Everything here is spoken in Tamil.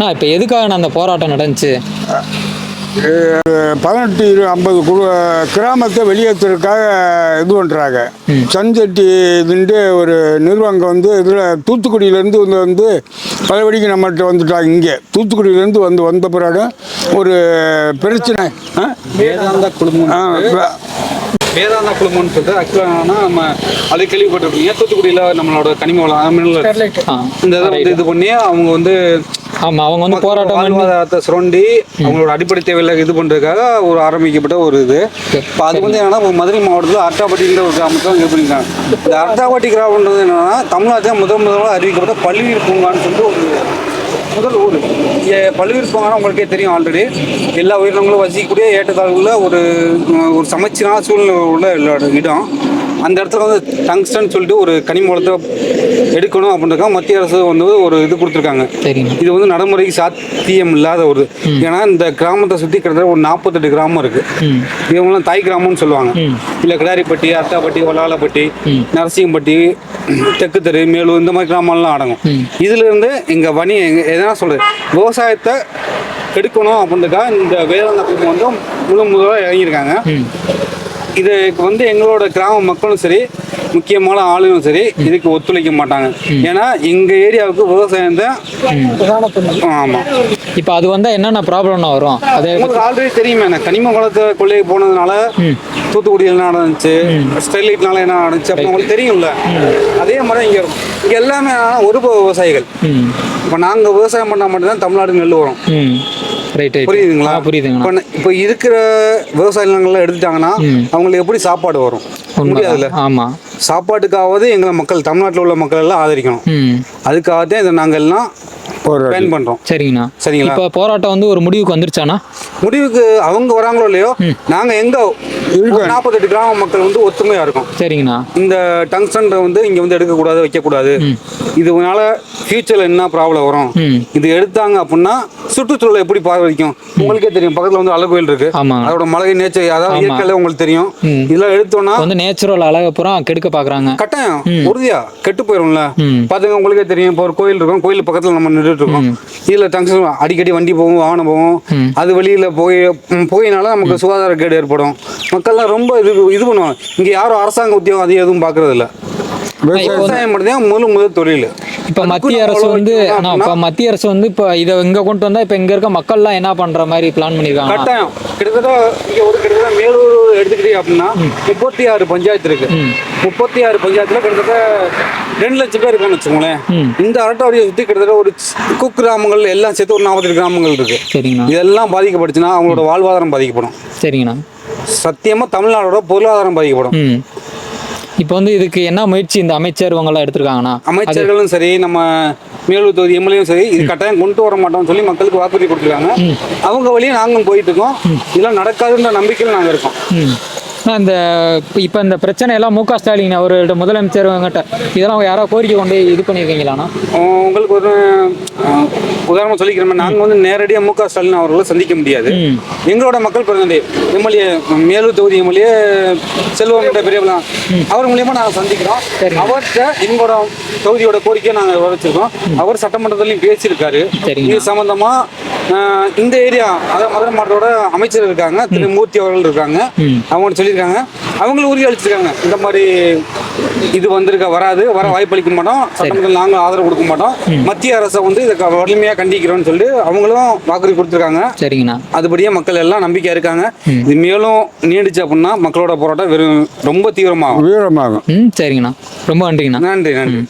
அண்ணா இப்போ எதுக்காக அந்த போராட்டம் நடந்துச்சு? பதினெட்டு இரு ஐம்பது குழு கிராமத்தை வெளியேற்றுறதுக்காக இது பண்ணுறாங்க சன்செட்டி இதுன்ட்டு ஒரு நிறுவனம் வந்து இதில் தூத்துக்குடியிலேருந்து வந்து வந்து பலபடிக்கு நம்மகிட்ட வந்துட்டாங்க இங்கே. தூத்துக்குடியிலேருந்து வந்து வந்த பிறகு ஒரு பிரச்சனை ஆ? வேதாந்தா குழுமம் வேதாந்தா சொல்லிட்டு ஆக்சுவலாக நம்ம அது கேள்விப்பட்டிருப்பீங்க தூத்துக்குடியில் நம்மளோட கனிம வளம் இந்த இதை வந்து இது பண்ணி அவங்க வந்து ஆமாம் அவங்க வந்து போராட்டம் வாழ்வாதாரத்தை சுரண்டி அவங்களோட அடிப்படை தேவையில்லை இது பண்ணுறதுக்காக ஒரு ஆரம்பிக்கப்பட்ட ஒரு இது. இப்போ அது வந்து என்னன்னா மதுரை மாவட்டத்தில் அர்த்தாப்பட்டிங்கிற ஒரு கிராமத்தில் இது பண்ணியிருக்காங்க இந்த அர்த்தாப்பட்டி கிராமன்றது என்னன்னா தமிழ்நாட்டில் முதல் முதல்ல அறிவிக்கப்பட்ட பள்ளியூர் பூங்கான்னு சொல்லிட்டு ஒரு முதல் ஊர். பல்லுயிர் பூங்கானா உங்களுக்கே தெரியும் ஆல்ரெடி எல்லா உயிரினங்களும் வசிக்கக்கூடிய ஏற்றத்தாழ்வுள்ள ஒரு ஒரு சமச்சீரான சூழ்நிலை உள்ள இடம். அந்த இடத்துல வந்து டங்ஸ்டன் சொல்லிட்டு ஒரு கனிம வளத்தை எடுக்கணும் அப்படின்றதுக்காக மத்திய அரசு வந்து ஒரு இது கொடுத்துருக்காங்க. இது வந்து நடைமுறைக்கு சாத்தியம் இல்லாத ஒரு ஏன்னா இந்த கிராமத்தை சுற்றி கிட்டத்தட்ட ஒரு நாற்பத்தெட்டு கிராமம் இருக்கு. இவங்களாம் தாய் கிராமம்னு சொல்லுவாங்க. இல்லை கிடாரிப்பட்டி அத்தாப்பட்டி ஒலாலப்பட்டி நரசிங்கப்பட்டி தெற்கு தெரு மேலூர் இந்த மாதிரி கிராமம்லாம் அடங்கும். இதுல இருந்து இங்க வணி எங்க- எதனா சொல்றது? விவசாயத்தை கெடுக்கணும் அப்படின்றதுக்காக இந்த குழுமம் வந்து முழு முதலாக இறங்கியிருக்காங்க. இதுக்கு வந்து எங்களோட கிராம மக்களும் சரி முக்கியமான ஆளுங்களும் சரி இதுக்கு ஒத்துழைக்க மாட்டாங்க. ஏன்னா எங்க ஏரியாவுக்கு விவசாயம் தான் ஆமா. இப்போ அது வந்தால் என்னென்ன ப்ராப்ளம்னா வரும்? அதே உங்களுக்கு ஆல்ரெடி தெரியுமே அந்த கனிம வளத்தை கொள்ளையை போனதுனால தூத்துக்குடியில் என்ன நடந்துச்சு ஸ்டெர்லைட்னால என்ன நடந்துச்சு அப்போ உங்களுக்கு தெரியும்ல. அதே மாதிரி இங்கே இங்கே எல்லாமே ஒரு விவசாயிகள். இப்போ நாங்கள் விவசாயம் பண்ணால் மட்டும்தான் தமிழ்நாடு நெல் வரும். ரைட் புரியுதுங்களா? ஆ, புரியுதுங்கண்ணா. இப்போ இப்போ இருக்கிற விவசாய நிலங்கள்லாம் எடுத்துட்டாங்கன்னா அவங்களுக்கு எப்படி சாப்பாடு வரும்? முடியாதுல்ல? ஆமாம் சாப்பாட்டுக்காவது எங்களை மக்கள் தமிழ்நாட்டில் உள்ள மக்கள் எல்லாம் ஆதரிக்கணும். அதுக்காக தான் இதை நாங்கள் எல்லாம் போராட்டம். பயன் பண்ணுறோம் சரிங்கண்ணா. சரிங்களா? இப்போ போராட்டம் வந்து ஒரு முடிவுக்கு வந்துருச்சாண்ணா? முடிவுக்கு அவங்க வராங்களோ இல்லையோ நாங்கள் எங்கே நாற்பத்தெட்டு கிராம மக்கள் வந்து ஒத்துமையாக இருக்கோம். சரிங்கண்ணா. இந்த டங்ஸ்டன் வந்து இங்க வந்து எடுக்கக்கூடாது வைக்கக்கூடாது. இதனால ஃபியூச்சர்ல என்ன ப்ராப்ளம் வரும். இது எடுத்தாங்க அப்படின்னா சுற்றுச்சூழலை எப்படி பாதிக்கும் உங்களுக்கே தெரியும். பக்கத்துல வந்து அழகு கோயில் இருக்கு. அதோட மலை நேச்சர் அதாவது. இயற்கையில உங்களுக்கு தெரியும். இதெல்லாம் எடுத்தோம்னா வந்து நேச்சுரல் அழகை பூரா கெடுக்க பார்க்குறாங்க கட்டாயம். உறுதியா. கெட்டு போயிரும்ல. பாத்துங்க உங்களுக்கே தெரியும். இப்போ ஒரு கோயில் இருக்கும். கோயில் பக்கத்துல நம்ம நின்றுட்டு இருக்கோம். இதுல டங்ஸ்டன் அடிக்கடி வண்டி போகும் வாகனம் போகும். அது வெளியில போய் போயினால நமக்கு சுகாதார கேடு ஏற்படும். மக்கள்லாம் ரொம்ப இது இது பண்ணுவாங்க. இங்க யாரும் அரசாங்க உத்தியோகம் அது எதுவும் பாக்குறது இல்ல விவசாயம் மட்டும்தான் முதல் முதல் தொழில். இப்போ மத்திய அரசு வந்து இப்போ மத்திய அரசு வந்து இப்போ இதை இங்கே கொண்டு வந்தால் இப்போ இங்கே இருக்க மக்கள்லாம் என்ன பண்ணுற மாதிரி பிளான் பண்ணியிருக்காங்க கட்டாயம். கிட்டத்தட்ட இங்க ஒரு கிட்டத்தட்ட மேலூர் எடுத்துக்கிட்டீங்க அப்படின்னா முப்பத்தி ஆறு பஞ்சாயத்து இருக்கு. முப்பத்தி ஆறு பஞ்சாயத்துல கிட்டத்தட்ட ரெண்டு லட்சம் பேர் இருக்கான்னு வச்சுக்கோங்களேன். இந்த அரட்டாவடியை சுத்தி கிட்டத்தட்ட ஒரு குக் கிராமங்கள் எல்லாம் சேர்த்து ஒரு நாற்பத்தெட்டு கிராமங்கள் இருக்கு. இதெல்லாம் பாதிக்கப்பட்டுச்சுன்னா அவங்களோட வாழ்வாதாரம் பாதிக்கப்படும். சரிங்கண்ணா. சத்தியமா தமிழ்நாடோட பொருளாதாரம் பாதிக்கப்படும். இப்போ வந்து இதுக்கு என்ன முயற்சி இந்த அமைச்சர் இவங்கெல்லாம் எடுத்திருக்காங்கண்ணா அமைச்சர்களும் சரி நம்ம மேலூர் தொகுதி எம்எல்ஏயும் சரி இது கட்டாயம் கொண்டு வர மாட்டோம்னு சொல்லி மக்களுக்கு வாக்குறுதி கொடுத்துருக்காங்க. அவங்க வழியே நாங்களும் போயிட்டு இருக்கோம். இதெல்லாம் நடக்காதுன்ற நம்பிக்கையில் நாங்கள் இருக்கோம். இந்த இப்போ இந்த பிரச்சனை எல்லாம் மு க. ஸ்டாலின் அவரோட முதலமைச்சர் இவங்ககிட்ட இதெல்லாம் யாரோ கோரிக்கை கொண்டு இது பண்ணியிருக்கீங்களாண்ணா? உங்களுக்கு ஒரு அஹ், உதாரணமா சொல்லிக்கிறேன் நாங்கள் வந்து நேரடியாக மு க. ஸ்டாலின் அவர்களை சந்திக்க முடியாது. எங்களோட மக்கள் பிரதிநிதி எம்எல்ஏ மேலூர் தொகுதி எம்எல்ஏ செல்வம் பெரியவலாம் அவர் மூலியமா நாங்கள் சந்திக்கிறோம். அவர்கிட்ட எங்களோட தொகுதியோட கோரிக்கையை நாங்கள் வச்சிருக்கோம் அவர் சட்டமன்றத்திலையும் பேசியிருக்காரு. இது சம்பந்தமா அஹ், இந்த ஏரியா அதாவது மதுரை மாவட்டத்தோட அமைச்சர் இருக்காங்க திரு மூர்த்தி அவர்கள் இருக்காங்க. அவங்க சொல்லியிருக்காங்க. அவங்களும் உறுதி அளிச்சிருக்காங்க. இந்த மாதிரி இது வந்திருக்க வராது வர வாய்ப்பளிக்க மாட்டோம் சட்டமன்றத்தில் நாங்களும் ஆதரவு கொடுக்க மாட்டோம் மத்திய அரசை வந்து இதை க- வலிமையா கண்டிக்கிறோம்னு சொல்லிட்டு அவங்களும் வாக்குறுதி கொடுத்துருக்காங்க. சரிங்கண்ணா. அதுபடியே மக்கள் எல்லாம் நம்பிக்கை இருக்காங்க. இது மேலும் நீடிச்சு அப்படின்னா மக்களோட போராட்டம் வெறும் ரொம்ப தீவிரமாகும். வீரமாகும் ம் சரிங்கண்ணா. ரொம்ப நன்றிங்கண்ணா. நன்றி நன்றி.